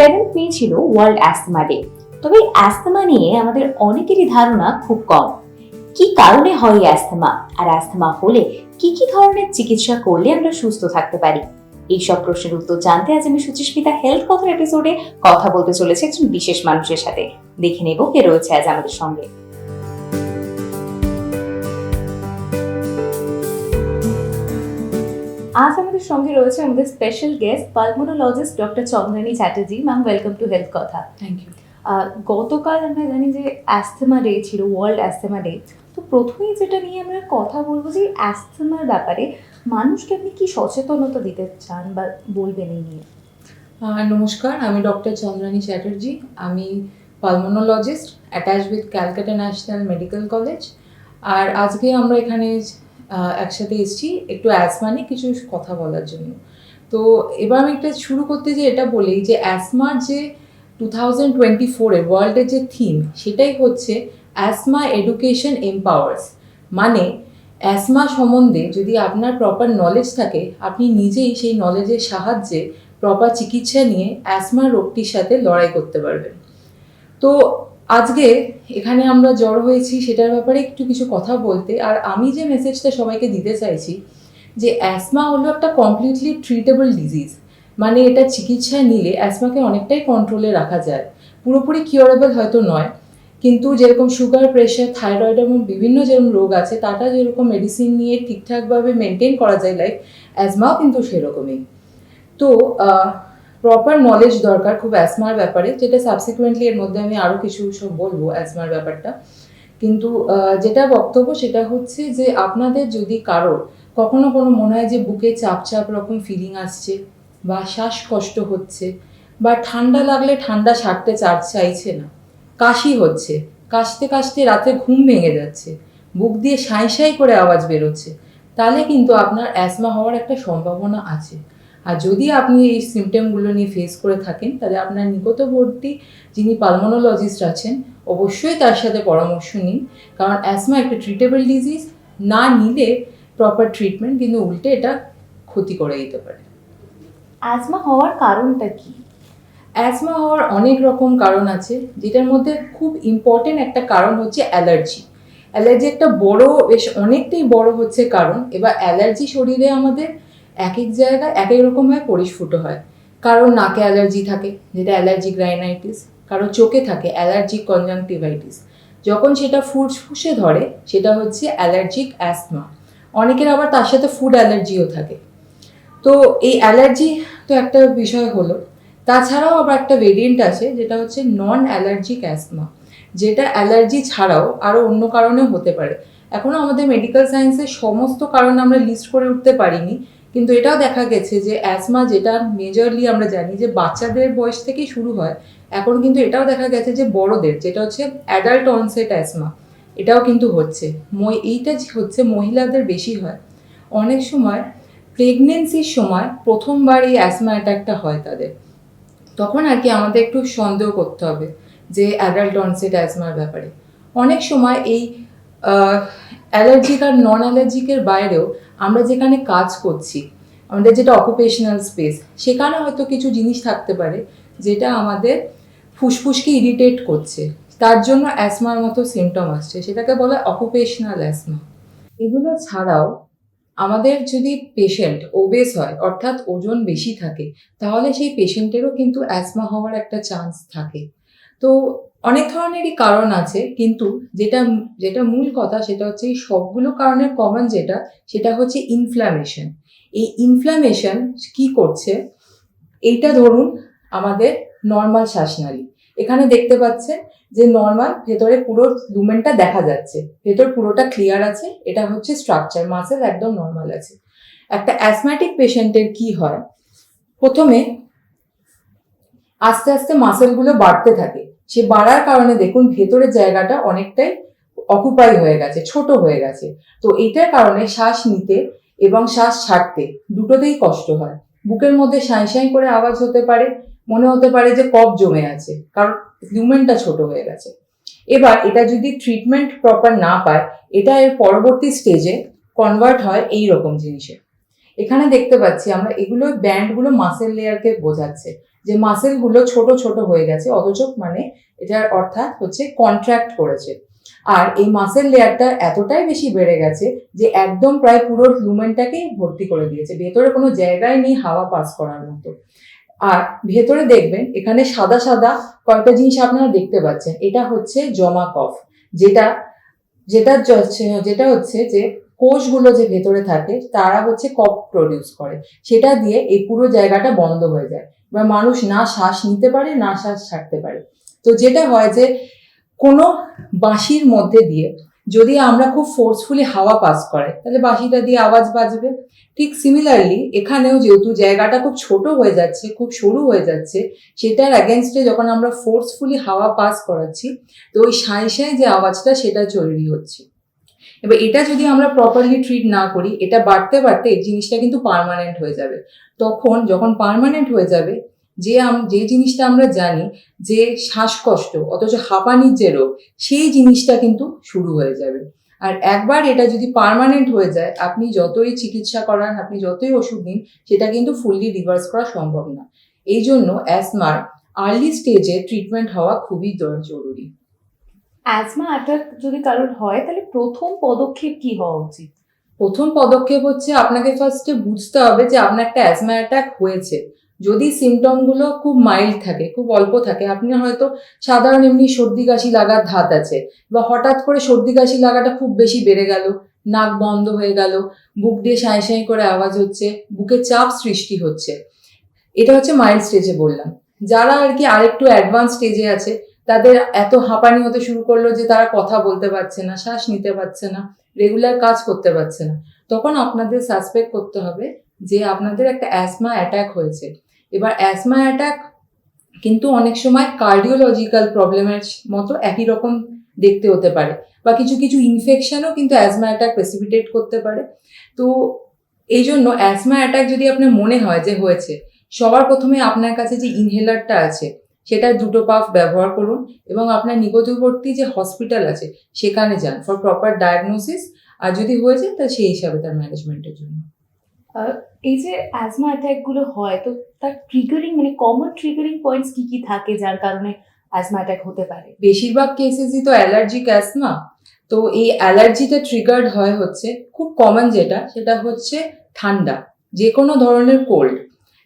Seventh May ছিল world asthma day তবে asthma নিয়ে আমাদের অনেকেরই ধারণা খুব কম। কি কারণে হয় অ্যাস্থমা আর অ্যাস্থমা হলে কি কি ধরনের চিকিৎসা করলে আমরা সুস্থ থাকতে পারি? এই সব প্রশ্নের উত্তর জানতে আজ আমি সুচিস্মিতা হেলথ কথার এপিসোডে কথা বলতে চলেছে একজন বিশেষ মানুষের সাথে। দেখে নেব কে রয়েছে আজ আমাদের সঙ্গে। আজ আমাদের সঙ্গে রয়েছে আমাদের special guest pulmonologist doctor Chandrani Chatterjee. Ma'am welcome to health কথা থ্যাংক ইউ গতকাল আমরা জানি যে অ্যাস্থমা ডে ছিল ওয়ার্ল্ড অ্যাস্থমা ডে তো প্রথমেই যেটা নিয়ে আমরা কথা বলব যে অ্যাস্থমার ব্যাপারে মানুষকে আপনি কি সচেতনতা দিতে চান বা বলবেন এই নিয়ে? নমস্কার আমি ডক্টর চন্দ্রানী চ্যাটার্জি। আমি pulmonologist attach with Calcutta national medical college আর আজকে আমরা এখানে একসাথে এসেছি একটু অ্যাসমা নিয়ে কিছু কথা বলার জন্য। তো এবার আমি একটা শুরু করতে যে এটা বলি যে অ্যাসমার যে টু থাউজেন্ড টোয়েন্টি ফোরে ওয়ার্ল্ডের যে থিম সেটাই হচ্ছে অ্যাসমা এডুকেশন এম্পাওয়ার্স মানে অ্যাসমা সম্বন্ধে যদি আপনার প্রপার নলেজ থাকে, আপনি নিজেই সেই নলেজের সাহায্যে প্রপার চিকিৎসা নিয়ে অ্যাসমা রোগটির সাথে লড়াই করতে পারবেন। তো আজকে এখানে আমরা জড়ো হয়েছি সেটার ব্যাপারে একটু কিছু কথা বলতে, আর আমি যে মেসেজটা সবাইকে দিতে চাইছি যে অ্যাসমা হলো একটা কমপ্লিটলি ট্রিটেবল ডিজিজ মানে এটা চিকিৎসা নিলে অ্যাসমাকে অনেকটাই কন্ট্রোলে রাখা যায়। পুরোপুরি কিউরেবল হয়তো নয়, কিন্তু যেরকম সুগার প্রেশার থাইরয়েড এবং বিভিন্ন যেরকম রোগ আছে, তাটা যেরকম মেডিসিন নিয়ে ঠিকঠাকভাবে মেনটেন করা যায় লাইক অ্যাজমাও কিন্তু সেরকমই। তো প্রপার নলেজ দরকার, খুব অ্যাসমার ব্যাপারে, যেটা সাবসিকুয়েন্টলি এর মধ্যে আমি আরও কিছু সব বলব অ্যাসমার ব্যাপারটা। কিন্তু যেটা বক্তব্য সেটা হচ্ছে যে আপনাদের যদি কারোর কখনো কোনো মনে হয় যে বুকে চাপ চাপ রকম ফিলিং আসছে বা শ্বাসকষ্ট হচ্ছে বা ঠান্ডা লাগলে ঠান্ডা সারতে চার চাইছে না, কাশি হচ্ছে, কাশতে কাশতে রাতে ঘুম ভেঙে যাচ্ছে, বুক দিয়ে সাঁই সাঁই করে আওয়াজ বেরোচ্ছে, তাহলে কিন্তু আপনার অ্যাসমা হওয়ার একটা সম্ভাবনা আছে। আর যদি আপনি এই সিমটমগুলো নিয়ে ফেস করে থাকেন তাহলে আপনার নিকটবর্তী যিনি পালমোনোলজিস্ট আছেন অবশ্যই তার সাথে পরামর্শ নিন। কারণ অ্যাসমা একটা ট্রিটেবল ডিজিজ না নিলে প্রপার ট্রিটমেন্ট কিন্তু উল্টে এটা ক্ষতি করে দিতে পারে। অ্যাজমা হওয়ার কারণটা কি? অ্যাসমা হওয়ার অনেক রকম কারণ আছে যেটার মধ্যে খুব ইম্পর্টেন্ট একটা কারণ হচ্ছে অ্যালার্জি। অ্যালার্জি একটা বড় বেশ অনেকটাই বড় হচ্ছে কারণ। এবার অ্যালার্জি শরীরে আমাদের এক এক জায়গায় এক এক রকমভাবে পরিস্ফুট হয়। কারও নাকে অ্যালার্জি থাকে, যেটা অ্যালার্জি গ্রাইনাইটিস কারও চোখে থাকে অ্যালার্জিক কনজাংটিভাইটিস যখন সেটা ফুসফুসে ধরে, সেটা হচ্ছে অ্যালার্জিক অ্যাসমা অনেকের আবার তার সাথে ফুড অ্যালার্জিও থাকে। তো এই অ্যালার্জি তো একটা বিষয় হলো। তাছাড়াও আবার একটা ভেরিয়েন্ট আছে, যেটা হচ্ছে নন অ্যালার্জিক অ্যাসমা যেটা অ্যালার্জি ছাড়াও আরও অন্য কারণেও হতে পারে। এখনও আমাদের মেডিকেল সায়েন্সের সমস্ত কারণ আমরা লিস্ট করে উঠতে পারিনি। কিন্তু এটাও দেখা গেছে যে অ্যাসমা যেটা মেজরলি আমরা জানি যে বাচ্চাদের বয়স থেকেই শুরু হয়, এখন কিন্তু এটাও দেখা গেছে যে বড়দের, যেটা হচ্ছে অ্যাডাল্ট অনসেট অ্যাসমা এটাও কিন্তু হচ্ছে। এইটা হচ্ছে মহিলাদের বেশি হয়। অনেক সময় প্রেগনেন্সির সময় প্রথমবার এই অ্যাসমা অ্যাটাকটা হয় তাদের। তখন আর কি আমাদের একটু সন্দেহ করতে হবে যে অ্যাডাল্ট অনসেট অ্যাজমার ব্যাপারে। অনেক সময় এই অ্যালার্জিক আর নন অ্যালার্জিকের বাইরেও আমরা যেখানে কাজ করছি, আমাদের যেটা অকুপেশনাল স্পেস সেখানে হয়তো কিছু জিনিস থাকতে পারে যেটা আমাদের ফুসফুসকে ইরিটেট করছে। তার জন্য অ্যাসমার মতো সিমটম আসছে, সেটাকে বলে অকুপেশনাল অ্যাসমা এগুলো ছাড়াও আমাদের যদি পেশেন্ট ওবেস হয়, অর্থাৎ ওজন বেশি থাকে, তাহলে সেই পেশেন্টেরও কিন্তু অ্যাসমা হওয়ার একটা চান্স থাকে। তো অনেক ধরনেরই কারণ আছে, কিন্তু যেটা যেটা মূল কথা সেটা হচ্ছে এই সবগুলো কারণের কমন যেটা, সেটা হচ্ছে ইনফ্ল্যামেশন এই ইনফ্ল্যামেশন কি করছে? এইটা ধরুন আমাদের নর্মাল শ্বাসনালী। এখানে দেখতে পাচ্ছেন যে নর্মাল ভেতরে পুরো লুমেনটা দেখা যাচ্ছে। ভেতর পুরোটা ক্লিয়ার আছে, এটা হচ্ছে স্ট্রাকচার মাসেল একদম নর্মাল আছে। একটা অ্যাসম্যাটিক পেশেন্টের কি হয়? প্রথমে আস্তে আস্তে মাসেলগুলো বাড়তে থাকে। সে বাড়ার কারণে দেখুন ভেতরের জায়গাটা অনেকটাই অকুপাই হয়ে গেছে, ছোট হয়ে গেছে। তো এটার কারণে শ্বাস নিতে এবং শ্বাস ছাড়তে দুটোতেই কষ্ট হয়। বুকের মধ্যে সাঁই সাঁই করে আওয়াজ হতে পারে, মনে হতে পারে যে কফ জমে আছে, কারণ হিউম্যানটা ছোট হয়ে গেছে। এবার এটা যদি ট্রিটমেন্ট প্রপার না পায়, এটা এর পরবর্তী স্টেজে কনভার্ট হয় এই রকম জিনিসে। এখানে দেখতে পাচ্ছি আমরা এগুলো ব্যান্ডগুলো মাসেল লেয়ারকে বোঝাচ্ছে। যে মাসেলগুলো ছোট ছোট হয়ে গেছে, অথচ মানে এটার অর্থাৎ হচ্ছে কন্ট্রাক্ট করেছে। আর এই মাসেল লেয়ারটা এতটাই বেশি বেড়ে গেছে যে একদম প্রায় পুরো লুমেনটাকেই ভর্তি করে দিয়েছে। ভেতরে কোনো জায়গায় নেই হাওয়া পাস করার মতো। আর ভেতরে দেখবেন, এখানে সাদা সাদা কয়েকটা জিনিস আপনারা দেখতে পাচ্ছেন। এটা হচ্ছে জমা কফ। যেটা যেটা যেটা হচ্ছে যে কোষগুলো যে ভেতরে থাকে, তারা হচ্ছে কফ প্রডিউস করে। সেটা দিয়ে এই পুরো জায়গাটা বন্ধ হয়ে যায়। বা মানুষ না শ্বাস নিতে পারে, না শ্বাস ছাড়তে পারে। তো যেটা হয় যে, কোনো বাঁশির মধ্যে দিয়ে যদি আমরা খুব ফোর্সফুলি হাওয়া পাস করে তাহলে বাঁশিটা দিয়ে আওয়াজ বাজবে। ঠিক সিমিলারলি এখানেও যেহেতু জায়গাটা খুব ছোট হয়ে যাচ্ছে, খুব সরু হয়ে যাচ্ছে, সেটার অ্যাগেনস্টে যখন আমরা ফোর্সফুলি হাওয়া পাস করাচ্ছি, তো ওই সাঁই সাঁই যে আওয়াজটা, সেটা তৈরি হচ্ছে। এবার এটা যদি আমরা প্রপারলি ট্রিট না করি, এটা বাড়তে বাড়তে জিনিসটা কিন্তু পারমানেন্ট হয়ে যাবে। তখন যখন পার্মানেন্ট হয়ে যাবে, যে যে জিনিসটা আমরা জানি যে শ্বাসকষ্ট, অথচ হাঁপানির যে রোগ সেই জিনিসটা কিন্তু শুরু হয়ে যাবে। আর একবার এটা যদি পার্মানেন্ট হয়ে যায়, আপনি যতই চিকিৎসা করান, আপনি যতই ওষুধ নিন, সেটা কিন্তু ফুললি রিভার্স করা সম্ভব না। এই জন্য অ্যাসমার আর্লি স্টেজে ট্রিটমেন্ট হওয়া খুবই জরুরি। অ্যাজমা অ্যাটাক যদি কারোর হয়, তাহলে প্রথম পদক্ষেপ কি হওয়া উচিত? প্রথম পদক্ষেপ হচ্ছে আপনাকে ফার্স্টে বুঝতে হবে যে আপনার একটা অ্যাজমা অ্যাটাক হয়েছে। যদি সিমটমগুলো খুব মাইল্ড থাকে, খুব অল্প থাকে, আপনি হয়তো সাধারণ এমনি সর্দি কাশি লাগার ধাত আছে, বা হঠাৎ করে সর্দি কাশি লাগাটা খুব বেশি বেড়ে গেল, নাক বন্ধ হয়ে গেল, বুক দিয়ে সাঁই সাঁই করে আওয়াজ হচ্ছে, বুকে চাপ সৃষ্টি হচ্ছে। এটা হচ্ছে মাইল্ড স্টেজে বললাম। যারা আর কি আরেকটু অ্যাডভান্স স্টেজে আছে তাদের এত হাঁপানি হতে শুরু করল যে তারা কথা বলতে পারছে না, শ্বাস নিতে পারছে না রেগুলার কাজ করতে পারছে না। তখন আপনাদের সাসপেক্ট করতে হবে যে আপনাদের একটা অ্যাসমা অ্যাটাক হয়েছে। এবার অ্যাসমা অ্যাটাক কিন্তু অনেক সময় কার্ডিওলজিক্যাল প্রবলেমের মতো একই রকম দেখতে হতে পারে বা কিছু কিছু ইনফেকশনও কিন্তু অ্যাসমা অ্যাটাক প্রেসিপিটেট করতে পারে। তো এই জন্য অ্যাসমা অ্যাটাক যদি আপনার মনে হয় যে হয়েছে, সবার প্রথমে আপনার কাছে যে ইনহেলারটা আছে সেটা দুটো পাফ ব্যবহার করুন এবং আপনার নিকটবর্তী যে হসপিটাল আছে সেখানে যান ফর প্রপার ডায়াগনোসিস আর যদি হয়ে যায় তা সেই হিসাবে তার ম্যানেজমেন্টের জন্য। এই যে অ্যাজমা অ্যাটাকগুলো হয় তো তার ট্রিগারিং মানে কমন ট্রিগারিং পয়েন্টস কি কি থাকে যার কারণে অ্যাজমা অ্যাটাক হতে পারে? বেশিরভাগ কেসেসই তো অ্যালার্জিক অ্যাসমা তো এই অ্যালার্জিটা ট্রিগার্ড হয় হচ্ছে খুব কমন যেটা সেটা হচ্ছে ঠান্ডা যে কোনো ধরনের কোল্ড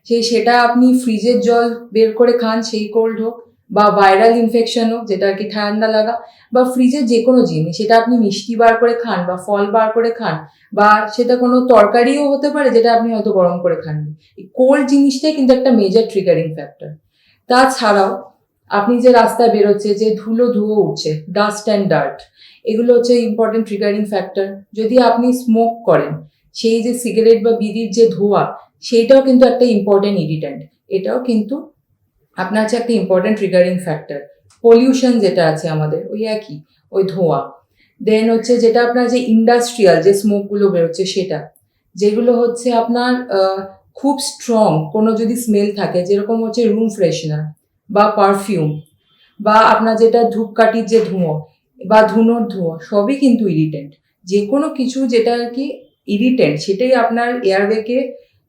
সে সেটা আপনি ফ্রিজের জল বের করে খান, সেই কোল্ড হোক বা ভাইরাল ইনফেকশন হোক, যেটা আর কি ঠান্ডা লাগা, বা ফ্রিজের যে কোনো জিনিস, সেটা আপনি মিষ্টি বার করে খান বা ফল বার করে খান, বা সেটা কোনো তরকারিও হতে পারে যেটা আপনি হয়তো গরম করে খাননি। এই কোল্ড জিনিসটাই কিন্তু একটা মেজর ট্রিগারিং ফ্যাক্টর তাছাড়াও আপনি যে রাস্তায় বেরোচ্ছে, যে ধুলো ধুয়ো উঠছে ডাস্ট অ্যান্ড ডার্ট এগুলো হচ্ছে ইম্পর্টেন্ট ট্রিগারিং ফ্যাক্টর যদি আপনি স্মোক করেন, সেই যে সিগারেট বা বিড়ির যে ধোঁয়া সেইটাও কিন্তু একটা ইম্পর্টেন্ট ইরিটেন্ট এটাও কিন্তু আপনার হচ্ছে একটা ইম্পর্টেন্ট ট্রিগারিং ফ্যাক্টর পলিউশন যেটা আছে আমাদের, ওই একই, ওই ধোঁয়া। দেন হচ্ছে যেটা আপনার যে ইন্ডাস্ট্রিয়াল যে স্মোকগুলো বেরোচ্ছে সেটা। যেগুলো হচ্ছে আপনার খুব স্ট্রং কোনো যদি স্মেল থাকে, যেরকম হচ্ছে রুম ফ্রেশনার বা পারফিউম বা আপনার যেটা ধূপকাঠির যে ধুঁয়ো বা ধুনোর ধোঁয়া, সবই কিন্তু ইরিটেন্ট যে কোনো কিছু যেটা আর কি ইরিটেন্ট সেটাই আপনার এয়ারওয়েকে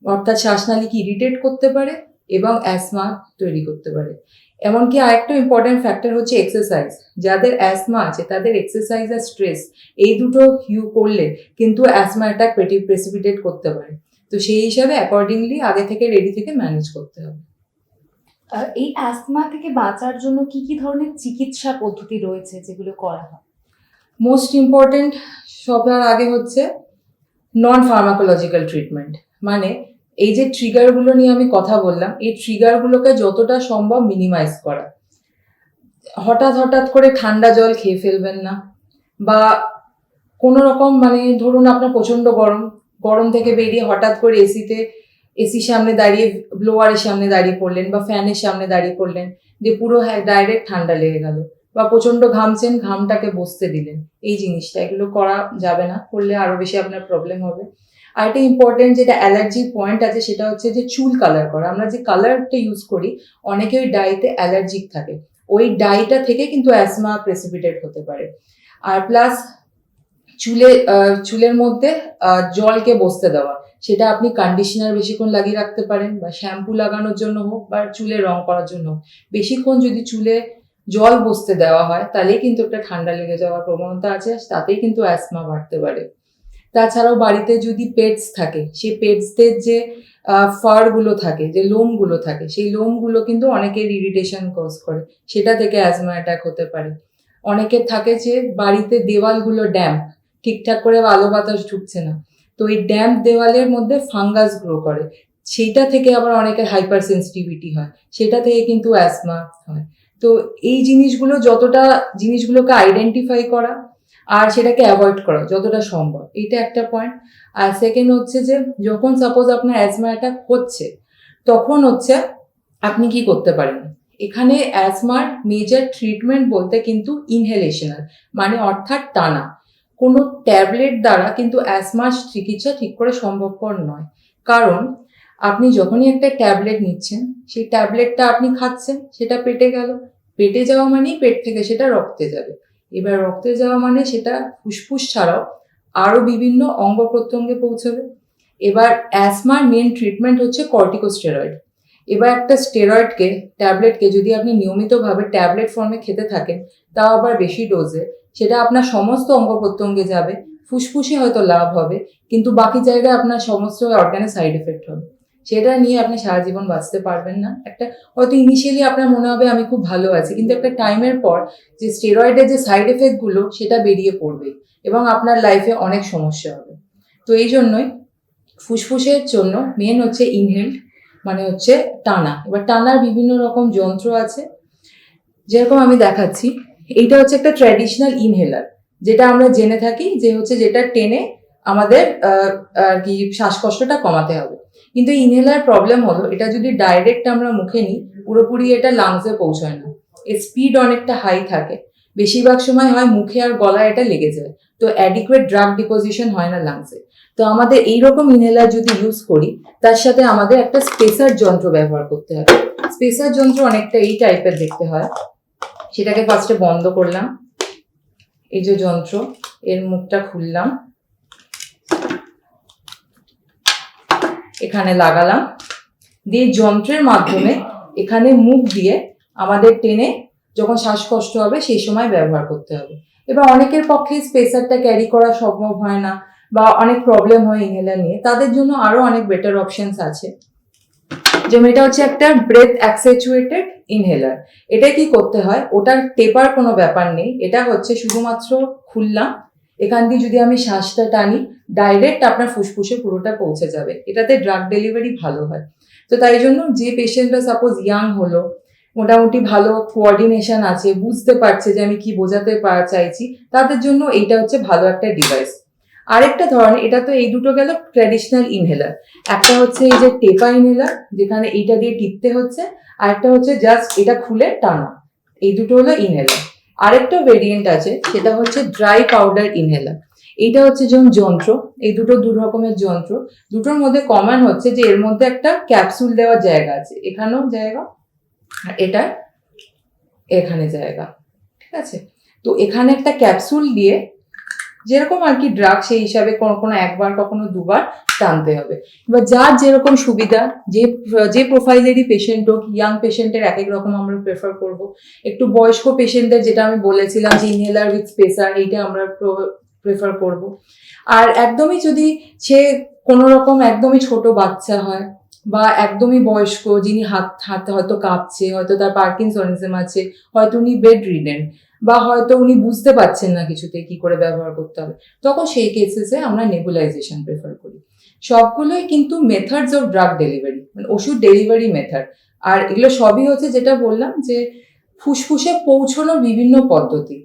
অর্থাৎ শ্বাসনালীকে ইরিটেট করতে পারে এবং অ্যাসমা তৈরি করতে পারে। এমনকি আরেকটা ইম্পর্টেন্ট ফ্যাক্টর হচ্ছে এক্সারসাইজ যাদের অ্যাসমা আছে তাদের এক্সারসাইজ আর স্ট্রেস এই দুটো হিউ করলে কিন্তু অ্যাসমা অ্যাটাক প্রেসিপিটেট করতে পারে। তো সেই হিসাবে অ্যাকর্ডিংলি আগে থেকে রেডি থেকে ম্যানেজ করতে হবে। এই অ্যাসমা থেকে বাঁচার জন্য কি কি ধরনের চিকিৎসা পদ্ধতি রয়েছে যেগুলো করা হয়? মোস্ট ইম্পর্টেন্ট সবার আগে হচ্ছে নন ফার্মাকোলজিক্যাল ট্রিটমেন্ট মানে এই যে ট্রিগারগুলো নিয়ে আমি কথা বললাম, এই ট্রিগারগুলোকে যতটা সম্ভব মিনিমাইজ করা। হঠাৎ হঠাৎ করে ঠান্ডা জল খেয়ে ফেলবেন না বা কোনো রকম মানে ধরুন আপনার প্রচণ্ড গরম গরম থেকে বেরিয়ে হঠাৎ করে এসিতে এসির সামনে দাঁড়িয়ে ব্লোয়ারের সামনে দাঁড়িয়ে পড়লেন বা ফ্যানের সামনে দাঁড়িয়ে পড়লেন যে পুরো হ্যাঁ ডাইরেক্ট ঠান্ডা লেগে গেল বা প্রচণ্ড ঘামছেন, ঘামটাকে বসতে দিলেন। এই জিনিসটা এগুলো করা যাবে না, করলে আরও বেশি আপনার প্রবলেম হবে। আর একটা ইম্পর্টেন্ট যেটা অ্যালার্জি পয়েন্ট আছে সেটা হচ্ছে যে চুল কালার করা। আমরা যে কালারটা ইউজ করি অনেকে ওই ডাইতে অ্যালার্জিক থাকে। ওই ডাইটা থেকে কিন্তু অ্যাসমা প্রেসিপিটেট হতে পারে। আর প্লাস চুলে চুলের মধ্যে জলকে বসতে দেওয়া। সেটা আপনি কন্ডিশনার বেশিক্ষণ লাগিয়ে রাখতে পারেন বা শ্যাম্পু লাগানোর জন্য হোক বা চুলে রং করার জন্য হোক। বেশিক্ষণ যদি চুলে জল বসতে দেওয়া হয়, তাহলেই কিন্তু একটা ঠান্ডা লেগে যাওয়ার প্রবণতা আছে, তাতেই কিন্তু অ্যাসমা বাড়তে পারে। তাছাড়াও বাড়িতে যদি পেটস থাকে, সেই পেটসদের যে ফারগুলো থাকে, যে লোমগুলো থাকে, সেই লোমগুলো কিন্তু অনেকের ইরিটেশন কজ করে। সেটা থেকে অ্যাজমা অ্যাটাক হতে পারে। অনেকের থাকে যে, বাড়িতে দেওয়ালগুলো ড্যাম্প ঠিকঠাক করে আলো বাতাস ঢুকছে না। তো এই ড্যাম্প দেওয়ালের মধ্যে ফাঙ্গাস গ্রো করে। সেইটা থেকে আবার অনেকের হাইপার সেন্সিটিভিটি হয়। সেটা থেকে কিন্তু অ্যাসমা হয়। তো এই জিনিসগুলো যতটা জিনিসগুলোকে আইডেন্টিফাই করা আর সেটাকে অ্যাভয়েড করা, যতটা সম্ভব। এটা একটা পয়েন্ট আর সেকেন্ড হচ্ছে যে, যখন সাপোজ আপনার অ্যাজমা অ্যাটাক হচ্ছে, তখন হচ্ছে আপনি কি করতে পারেন? এখানে অ্যাজমার মেজর ট্রিটমেন্ট বলতে কিন্তু ইনহেলেশনাল মানে অর্থাৎ টানা। কোনো ট্যাবলেট দ্বারা কিন্তু অ্যাজমার চিকিৎসা ঠিক করে সম্ভবপর নয়। কারণ আপনি যখনই একটা ট্যাবলেট নিচ্ছেন, সেই ট্যাবলেটটা আপনি খাচ্ছেন, সেটা পেটে গেল। পেটে যাওয়া মানেই পেট থেকে সেটা রক্তে যাবে। এবার রক্তে যাওয়া মানে সেটা ফুসফুস ছাড়াও আরও বিভিন্ন অঙ্গ প্রত্যঙ্গে পৌঁছবে। এবার অ্যাসমার মেন ট্রিটমেন্ট হচ্ছে কর্টিকোস্টেরয়েড। এবার একটা স্টেরয়েডকে, ট্যাবলেটকে যদি আপনি নিয়মিতভাবে ট্যাবলেট ফর্মে খেতে থাকেন, তাও আবার বেশি ডোজে, সেটা আপনার সমস্ত অঙ্গ প্রত্যঙ্গে যাবে, ফুসফুসে হয়তো লাভ হবে, কিন্তু বাকি জায়গায় আপনার সমস্ত অর্গানে সাইড এফেক্ট হবে। সেটা নিয়ে আপনি সারা জীবন বাঁচতে পারবেন না। একটা, হয়তো ইনিশিয়ালি আপনার মনে হবে, আমি খুব ভালো আছি। কিন্তু একটা টাইমের পর যে স্টেরয়েডের যে সাইড এফেক্টগুলো সেটা বেরিয়ে পড়বে এবং আপনার লাইফে অনেক সমস্যা হবে। তো এই জন্যই ফুসফুসের জন্য মেন হচ্ছে ইনহেল্ড মানে হচ্ছে টানা। এবার টানার বিভিন্ন রকম যন্ত্র আছে। যেরকম আমি দেখাচ্ছি, এইটা হচ্ছে একটা ট্র্যাডিশনাল ইনহেলার যেটা আমরা জেনে থাকি যে হচ্ছে যেটা টেনে আমাদের আর কি, শ্বাসকষ্টটা কমাতে হবে। কিন্তু ইনহেলার প্রবলেম হলো, এটা যদি ডাইরেক্ট আমরা মুখে নিই, পুরোপুরি এটা লাংসে পৌঁছায় না। এর স্পিড অনেকটা হাই থাকে। বেশিরভাগ সময় হয় মুখে আর গলায় এটা লেগে যায়। তো অ্যাডিকুয়েট ড্রাগ ডিপোজিশন হয় না লাংসে তো আমাদের এইরকম ইনহেলার যদি ইউজ করি, তার সাথে আমাদের একটা স্পেসার যন্ত্র ব্যবহার করতে হয় স্পেসার যন্ত্র অনেকটা এই টাইপের দেখতে হয়। সেটাকে ফার্স্টে বন্ধ করলাম। এই যে যন্ত্র, এর মুখটা খুললাম। এখানে লাগালাম। দিয়ে যন্ত্রের মাধ্যমে এখানে মুখ দিয়ে আমাদের টেনে যখন শ্বাসকষ্ট হবে সেই সময় ব্যবহার করতে হবে। এবার অনেকের পক্ষে স্পেসারটা ক্যারি করা সম্ভব হয় না বা অনেক প্রবলেম হয় ইনহেলার নিয়ে। তাদের জন্য আরও অনেক বেটার অপশনস আছে। যেমন এটা হচ্ছে একটা ব্রেথ অ্যাক্সেচুয়েটেড ইনহেলার এটা কি করতে হয়? ওটার টেপার কোনো ব্যাপার নেই। এটা হচ্ছে শুধুমাত্র খুললাম এখান দিয়ে যদি আমি শ্বাসটা টানি ডাইরেক্ট আপনার ফুসফুসে পুরোটা পৌঁছে যাবে। এটাতে ড্রাগ ডেলিভারি ভালো হয়। তো তাই জন্য যে পেশেন্টরা সাপোজ ইয়াং হলো, মোটামুটি ভালো কোঅর্ডিনেশন আছে, বুঝতে পারছে যে আমি কি বোঝাতে চাইছি, তাদের জন্য এইটা হচ্ছে ভালো একটা ডিভাইস আরেকটা ধরনের, এটা তো এই দুটো গেল ট্র্যাডিশনাল ইনহেলার একটা হচ্ছে এই যে টেপা ইনহেলার যেখানে এইটা দিয়ে টিপতে হচ্ছে আর একটা হচ্ছে জাস্ট এটা খুলে টানা। এই দুটো হলো ইনহেলার আরেকটা ভেরিয়েন্ট আছে, সেটা হচ্ছে ড্রাই পাউডার ইনহেলার এইটা হচ্ছে যেমন যন্ত্র, এই দুটো দু রকমের যন্ত্র। দুটোর মধ্যে কমন হচ্ছে যে এর মধ্যে একটা ক্যাপসুল দেওয়ার জায়গা আছে। এখানেও জায়গা এটা এখানে জায়গা। ঠিক আছে? তো এখানে একটা ক্যাপসুল দিয়ে যেরকম আর কি ড্রাগ সেই হিসাবে কোনো কোনো একবার কখনো দুবার টানতে হবে। এবার যার যেরকম সুবিধা, যে যে প্রোফাইলেরই পেশেন্ট হোক ইয়াং পেশেন্টের এক এক রকম আমরা প্রেফার করব। একটু বয়স্ক পেশেন্টদের যেটা আমি বলেছিলাম, যে ইনহেলার উইথ স্পেসার এইটা আমরা প্রেফার করব। আর একদমই যদি সে কোনো রকম একদমই ছোট বাচ্চা হয় বা একদমই বয়স্ক যিনি হাত, হাতে হয়তো কাঁপছে, হয়তো তার পার্কিং পার্কিনসনিজম আছে, হয়তো উনি বেড রিডেন, বা হয়তো উনি বুঝতে পারছেন না কিছুতে কি করে ব্যবহার করতে হবে, তখন সেই কেসেসে আমরা নেবুলাইজেশন প্রেফার করি। সবগুলোই কিন্তু মেথডস অফ ড্রাগ ডেলিভারি মানে ওষুধ ডেলিভারি মেথড আর এগুলো সবই হচ্ছে যেটা বললাম যে ফুসফুসে পৌঁছানোর বিভিন্ন পদ্ধতি।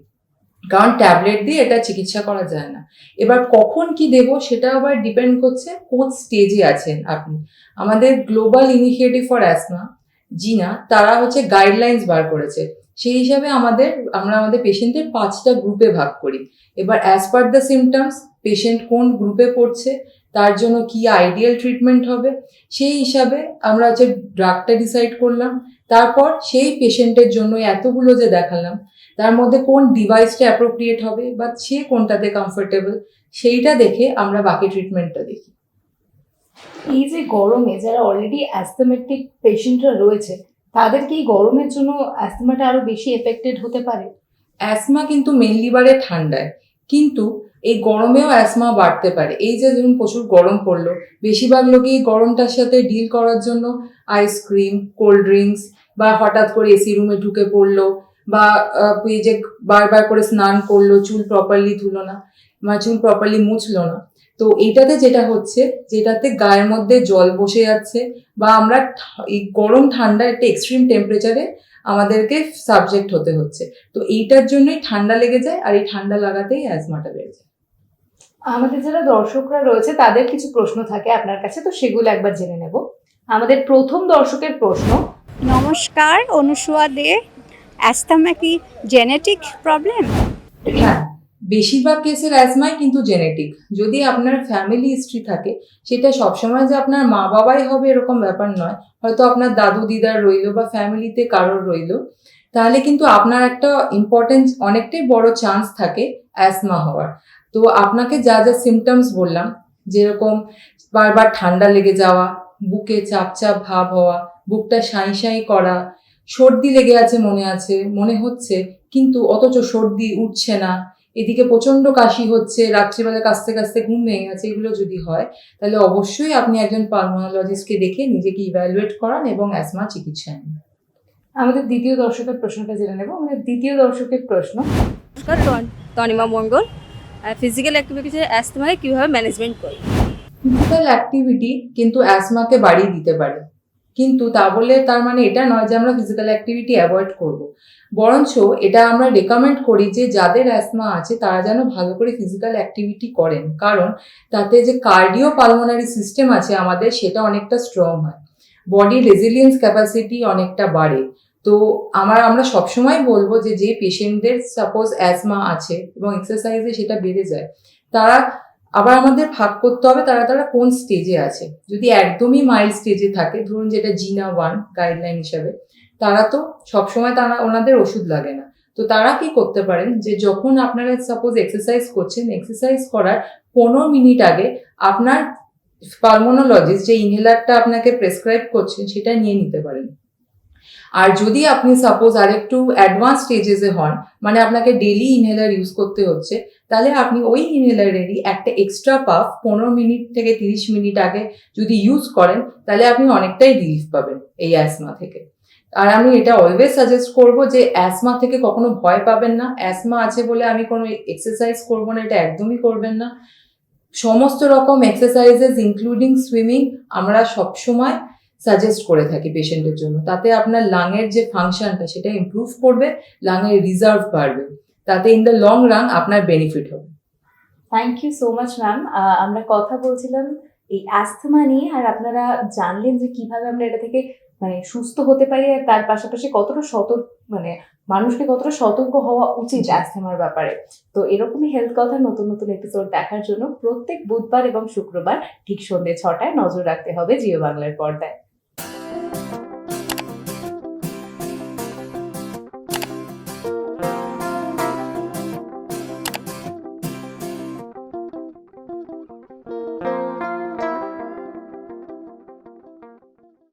কারণ ট্যাবলেট দিয়ে এটা চিকিৎসা করা যায় না। এবার কখন কি দেব সেটা আবার ডিপেন্ড করছে কোন স্টেজে আছেন আপনি। আমাদের গ্লোবাল ইনিশিয়েটিভ ফর অ্যাসমা জিনা, তারা হচ্ছে গাইডলাইন্স বার করেছে। সেই হিসাবে আমাদের, আমরা আমাদের পেশেন্টের পাঁচটা গ্রুপে ভাগ করি। এবার as per the symptoms patient কোন গ্রুপে পড়ছে, তার জন্য কি আইডিয়াল ট্রিটমেন্ট হবে, সেই হিসাবে আমরা হচ্ছে ড্রাগটা ডিসাইড করলাম। তারপর সেই পেশেন্টের জন্য এতগুলো যে দেখালাম, তার মধ্যে কোন ডিভাইসটা অ্যাপ্রোপ্রিয়েট হবে বা সে কোনটাতে কমফোর্টেবল সেইটা দেখে আমরা বাকি ট্রিটমেন্টটা দেখি। এই যে গরমে যারা অলরেডি অ্যাস্থমেটিক পেশেন্টরা রয়েছে তাদের কি গরমের জন্য অ্যাস্থমাটা আরও বেশি এফেক্টেড হতে পারে? অ্যাসমা কিন্তু মেনলি বাড়ে ঠান্ডায়। কিন্তু এই গরমেও অ্যাসমা বাড়তে পারে। এই যে ধরুন প্রচুর গরম পড়ল, বেশিরভাগ লোকই এই গরমটার সাথে ডিল করার জন্য আইসক্রিম কোল্ড ড্রিঙ্কস বা হঠাৎ করে এসি রুমে ঢুকে পড়ল বা যে বারবার করে স্নান করল, চুল প্রপারলি ধুলো না বা চুল প্রপারলি মুছলো না। তো এইটাতে যেটা হচ্ছে যেটাতে গায়ের মধ্যে জল বসে যাচ্ছে বা আমরা ঠা- এই গরম ঠান্ডা একটা এক্সট্রিম টেম্পারেচারে আমাদেরকে সাবজেক্ট হতে হচ্ছে। তো এইটার জন্যই ঠান্ডা লেগে যায় আর এই ঠান্ডা লাগাতেই অ্যাজমাটা বেড়ে যায়। আমাদের যারা দর্শকরা রয়েছে তাদের কিছু প্রশ্ন থাকে আপনার কাছে তো সেগুলো একবার জেনে নেব। আমাদের প্রথম দর্শকের প্রশ্ন নমস্কার অনুসুয়া দে অ্যাস্থামা কি জেনেটিক প্রবলেম হ্যাঁ বেশিরভাগ কেসের অ্যাজমাই কিন্তু জেনেটিক যদি আপনার ফ্যামিলি হিস্ট্রি থাকে, সেটা সবসময় যে আপনার মা বাবাই হবে এরকম ব্যাপার নয়। হয়তো আপনার দাদু দিদার রইল বা ফ্যামিলিতে কারোর রইল। তাহলে কিন্তু আপনার একটা ইম্পর্টেন্স অনেকটাই বড় চান্স থাকে অ্যাজমা হওয়ার। তো আপনাকে যা যা সিমটমস বললাম, যেরকম বারবার ঠান্ডা লেগে যাওয়া, বুকে চাপ চাপ ভাব হওয়া, বুকটা সাঁই সাঁই করা, সর্দি লেগে আছে মনে আছে, মনে হচ্ছে, কিন্তু অথচ সর্দি উঠছে না। এদিকে প্রচণ্ড কাশি হচ্ছে রাত্রিবেলা কাশতে কাশতে ঘুম ভেঙে গেছে এগুলো যদি হয় তাহলে অবশ্যই আপনি একজন পালমোনোলজিস্টকে দেখে নিজেকে ইভ্যালুয়েট করান এবং অ্যাসমা চিকিৎসা নিন। আমাদের দ্বিতীয় দর্শকের প্রশ্নটা জেনে নেব। আমাদের দ্বিতীয় দর্শকের প্রশ্ন নমস্কার তন- তনিমা মঙ্গল। ফিজিক্যাল অ্যাক্টিভিটিসের অ্যাস্থমাকে কীভাবে ম্যানেজমেন্ট করি? ফিজিক্যাল অ্যাক্টিভিটি কিন্তু অ্যাসমাকে বাড়িয়ে দিতে পারে। কিন্তু তা বলে তার মানে এটা নয় যে আমরা ফিজিক্যাল অ্যাক্টিভিটি অ্যাভয়েড করব। বরঞ্চ এটা আমরা রেকমেন্ড করি যে যাদের অ্যাসমা আছে তারা যেন ভালো করে ফিজিক্যাল অ্যাক্টিভিটি করেন। কারণ তাতে যে কার্ডিও পালমোনারি সিস্টেম আছে আমাদের সেটা অনেকটা স্ট্রং হয়। বডি রেজিলিয়েন্স ক্যাপাসিটি অনেকটা বাড়ে। তো আমার, আমরা সবসময় বলব যে যে পেশেন্টদের সাপোজ অ্যাসমা আছে এবং এক্সারসাইজে সেটা বেড়ে যায়, তারা আবার আমাদের ভাগ করতে হবে তারা তারা কোন স্টেজে আছে। যদি একদমই মাইল্ড স্টেজে থাকে, ধরুন যেটা জিনা ওয়ান গাইডলাইন হিসাবে, তারা তো সবসময় তারা ওনাদের ওষুধ লাগে না। তো তারা কি করতে পারেন যে যখন আপনারা সাপোজ এক্সারসাইজ করছেন এক্সারসাইজ করার পনেরো মিনিট আগে আপনার পালমোনোলজিস্ট যে ইনহেলারটা আপনাকে প্রেসক্রাইব করছেন, সেটা নিয়ে নিতে পারেন। আর যদি আপনি সাপোজ আরেকটু অ্যাডভান্স স্টেজেসে হন মানে আপনাকে ডেলি ইনহেলার ইউজ করতে হচ্ছে, তাহলে আপনি ওই ইনহেলারেরই একটা এক্সট্রা পাফ পনেরো মিনিট থেকে তিরিশ মিনিট আগে যদি ইউজ করেন, তাহলে আপনি অনেকটাই রিলিফ পাবেন এই অ্যাসমা থেকে। আর আমি এটা অলওয়েজ সাজেস্ট করব যে অ্যাসমা থেকে কখনো ভয় পাবেন না। অ্যাসমা আছে বলে আমি কোনো এক্সারসাইজ করব না, এটা একদমই করবেন না। সমস্ত রকম এক্সারসাইজেস ইনক্লুডিং সুইমিং আমরা সবসময় সাজেস্ট করে থাকি পেশেন্টের জন্য। তাতে আপনার লাংয়ের যে ফাংশনটা সেটা ইমপ্রুভ করবে লাংয়ের রিজার্ভ বাড়বে। তাতে ইন দ্য লং রান আপনার বেনিফিট হবে। Thank you so much ma'am আমরা কথা বলছিলাম এই অ্যাস্থমা নিয়ে, আর আপনারা জানলেন যে কীভাবে আমরা এটা থেকে মানে সুস্থ হতে পারি, আর তার পাশাপাশি কতটা সতর্ক মানে মানুষকে কতটা সতর্ক হওয়া উচিত অ্যাস্থমার ব্যাপারে। তো এরকমই হেলথ কথা নতুন নতুন এপিসোড দেখার জন্য প্রত্যেক বুধবার এবং শুক্রবার ঠিক সন্ধ্যে ছটায় নজর রাখতে হবে জিও বাংলার পর্দায়।